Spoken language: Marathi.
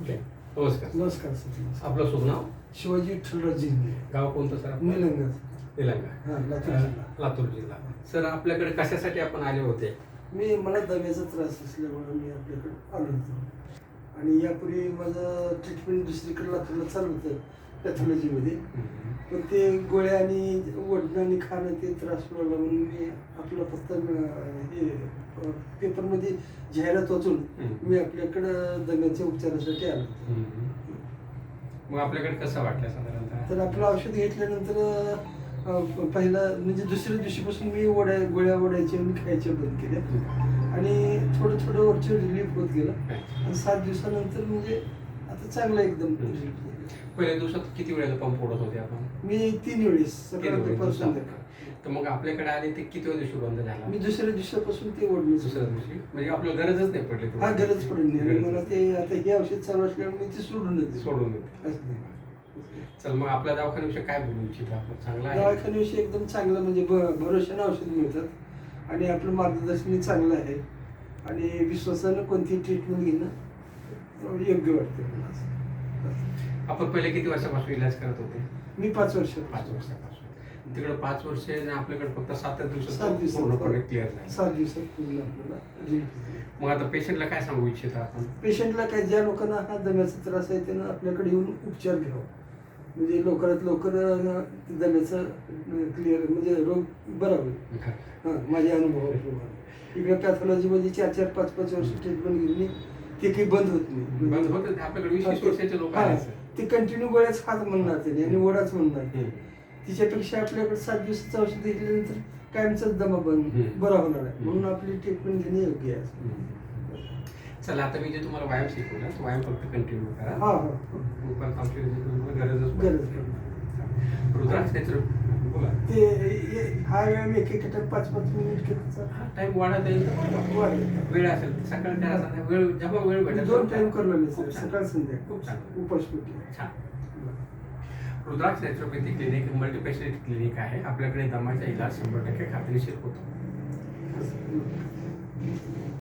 नमस्कार. नमस्कार सर. आपलं शुभ नाव? शिवाजी विठ्ठलराव जिल्हे गाव कोणतं सर आपलं? निलंगा निलंगा. हा लातूर जिल्हा. लातूर जिल्हा. सर आपल्याकडे कशासाठी आपण आले होते? मी मला दम्याचा त्रास असल्यामुळे मी आपल्याकडे आलो होतो. आणि यापूर्वी माझं ट्रीटमेंट दुसरीकडे लातूरला चालू होतं. पॅथॉलॉजीमध्ये पण ते गोळ्या आणि ओढणं आणि खाणं ते त्रास व्हायला म्हणून मी आपलं फक्त हे पेपरमध्ये जाहिरात वाचून. मी आपल्याकडं दम्याच्या उपचारासाठी आलो मग आपल्याकडे कसं वाटलं साधारणतः? तर आपलं औषध घेतल्यानंतर पहिला म्हणजे दुसऱ्या दिवशीपासून मी वड्या गोळ्या ओढायच्या आणि खायच्या बंद केल्या आणि थोडं थोडं वरचे रिलीफ होत गेलं. आणि सात दिवसानंतर म्हणजे आता चांगलं एकदम. पहिल्या दिवसात किती वेळेला पंप ओढत होते आपण? मी तीन वेळेस तर मग आपल्याकडे आले ते किती दिवशी बंद झाला मी दुसऱ्या दिवसापासून ते ओढणं दुसऱ्या दिवशी? म्हणजे आपल्याला गरजच नाही पडली हा गरज पडली नाही. मला ते आता हे औषध चालू असल्यामुळे मी ते. सोडून देते. असं नाही. चल मग आपल्या दवाखान्याविषयी काय बोलू इच्छितो आपण? चांगला दवाखान्याविषयी एकदम चांगलं म्हणजे भरोशानं औषध मिळतात. आणि आपलं मार्गदर्शनही चांगलं आहे. आणि विश्वासानं कोणती ट्रीटमेंट घेणं योग्य वाटतं मला असं. आपण पहिले किती वर्षापासून इलाज करत होते? मी पाच वर्ष पाच वर्षापासून. तिकडे पाच वर्ष आणि आपल्याकडे फक्त सात सात दिवसात दिवसात. पूर्णपणे क्लिअर झालं. सात दिवसात पूर्ण आपल्याला relief. मग आता पेशंटला काय सांगू इच्छिता आपण? पेशंटला काय ज्या लोकांना हा दम्याचा त्रास आहे त्यांना आपल्याकडे येऊन उपचार घ्यावा. म्हणजे लवकरात लवकर अं, ते दम्याचं क्लिअर म्हणजे रोग बरा होईल. हां माझ्या अनुभवाप्रमाणे. इकडे पॅथॉलॉजीमध्ये चार चार पाच पाच वर्ष ट्रीटमेंट घेतली. ते काही बंद होत नाही बंद होतं आपल्याकडे वर्षाचे लोक आहेत सर. ते कंटिन्यू गोळ्याच खात म्हणणार त्यांनी आणि ओढाच म्हणणार हम्म. तिच्यापेक्षा आपल्याकडे सात दिवसाचं औषध घेतल्यानंतर कायमचाच दमा बंद हम्म. बरा होणार आहे हम्म. म्हणून आपली ट्रीटमेंट घेणे योग्य आहे असं. चला आता मी जे तुम्हाला व्यायाम शिकवला तो व्यायाम फक्त कंटिन्यू करा हा हा. रुद्राक्ष क्षेत्र बोला ते हे- व्यायाम एक एक टाइम पाच पाच मिनिट टाइम वाढत वाढेल. वेळ असेल सकाळ त्याला संध्याकाळ वेळ जेव्हा वेळ भेटेल दोन टाइम करलो मी खूप सर छान. सकाळ संध्याकाळ. खूप छान. उपासपोटी छान. Rudraksh naturopathy clinic multispeciality clinic आहे. आपल्याकडे दमाचा इलाज शंभर टक्के खात्रीशीर होतो.